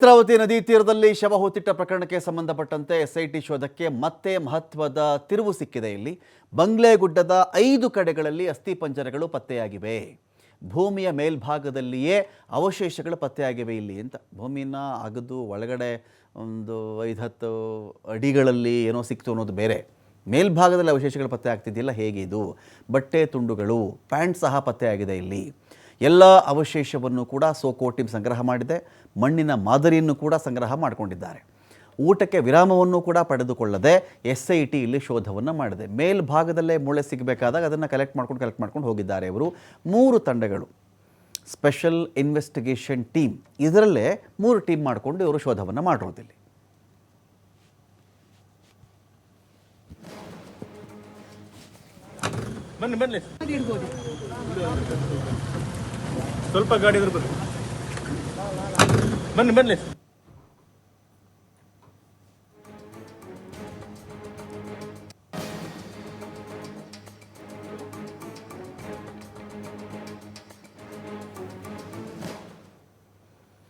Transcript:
ನೇತ್ರಾವತಿ ನದಿ ತೀರದಲ್ಲಿ ಶವ ಹೊತ್ತಿಟ್ಟ ಪ್ರಕರಣಕ್ಕೆ ಸಂಬಂಧಪಟ್ಟಂತೆ ಎಸ್ಐಟಿ ಶೋಧಕ್ಕೆ ಮತ್ತೆ ಮಹತ್ವದ ತಿರುವು ಸಿಕ್ಕಿದೆ ಇಲ್ಲಿ. ಬಂಗ್ಲೆಗುಡ್ಡದ ಐದು ಕಡೆಗಳಲ್ಲಿ ಅಸ್ಥಿಪಂಜರಗಳು ಪತ್ತೆಯಾಗಿವೆ. ಭೂಮಿಯ ಮೇಲ್ಭಾಗದಲ್ಲಿಯೇ ಅವಶೇಷಗಳು ಪತ್ತೆಯಾಗಿವೆ ಇಲ್ಲಿ ಅಂತ. ಭೂಮಿನ ಅಗದು ಒಳಗಡೆ ಒಂದು ಐದು ಹತ್ತು ಅಡಿಗಳಲ್ಲಿ ಏನೋ ಸಿಕ್ತು ಅನ್ನೋದು ಬೇರೆ. ಮೇಲ್ಭಾಗದಲ್ಲಿ ಅವಶೇಷಗಳು ಪತ್ತೆ ಆಗ್ತಿದ್ದಿಲ್ಲ ಹೇಗಿದು ಬಟ್ಟೆ ತುಂಡುಗಳು, ಪ್ಯಾಂಟ್ ಸಹ ಪತ್ತೆಯಾಗಿದೆ ಇಲ್ಲಿ. ಎಲ್ಲ ಅವಶೇಷವನ್ನು ಕೂಡ ಸೋಕೋ ಟೀಮ್ ಸಂಗ್ರಹ ಮಾಡಿದೆ. ಮಣ್ಣಿನ ಮಾದರಿಯನ್ನು ಕೂಡ ಸಂಗ್ರಹ ಮಾಡಿಕೊಂಡಿದ್ದಾರೆ. ಊಟಕ್ಕೆ ವಿರಾಮವನ್ನು ಕೂಡ ಪಡೆದುಕೊಳ್ಳದೆ ಎಸ್ ಐ ಟಿ ಇಲ್ಲಿ ಶೋಧವನ್ನು ಮಾಡಿದೆ. ಮೇಲ್ಭಾಗದಲ್ಲೇ ಮೂಳೆ ಸಿಗಬೇಕಾದಾಗ ಅದನ್ನು ಕಲೆಕ್ಟ್ ಮಾಡ್ಕೊಂಡು ಕಲೆಕ್ಟ್ ಮಾಡ್ಕೊಂಡು ಹೋಗಿದ್ದಾರೆ ಇವರು. ಮೂರು ತಂಡಗಳು. ಸ್ಪೆಷಲ್ ಇನ್ವೆಸ್ಟಿಗೇಷನ್ ಟೀಮ್ ಇದರಲ್ಲೇ ಮೂರು ಟೀಮ್ ಮಾಡಿಕೊಂಡು ಇವರು ಶೋಧವನ್ನು ಮಾಡಿರೋದಿಲ್ಲ ಬನ್ನಿ ಬನ್ನಿ. ಸ್ವಲ್ಪ ಗಾಡಿ ಇದ್ರ ಬನ್ನಿ. ಬನ್ನಿ ಬನ್ನಿ.